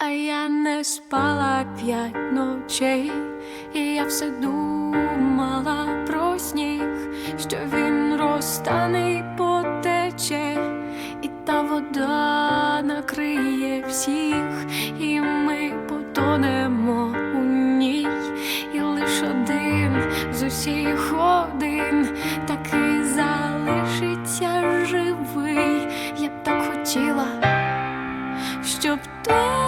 А я не спала п'ять ночей, і я все думала про сніг, що він розтане й потече, і та вода накриє всіх, і ми потонемо у ній, і лиш один з усіх один таки залишиться живий. Я б так хотіла щоб то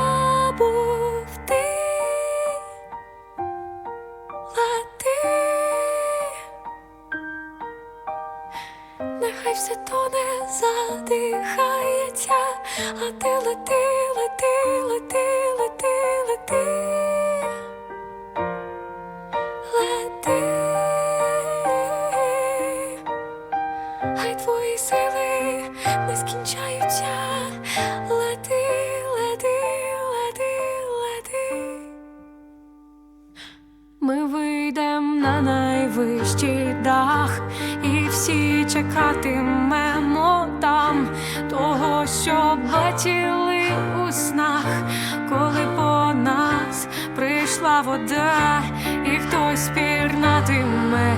нехай все тоне задихається, а ти лети, лети, лети, лети, лети, лети. Хай твої сили не скінчаються. Лети, лети, лети, лети. Ми вийдем на найвищий дах, чекатимемо там того, що бачили у снах, коли по нас прийшла вода, і хтось пірнатиме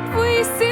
твої сили не скінчать.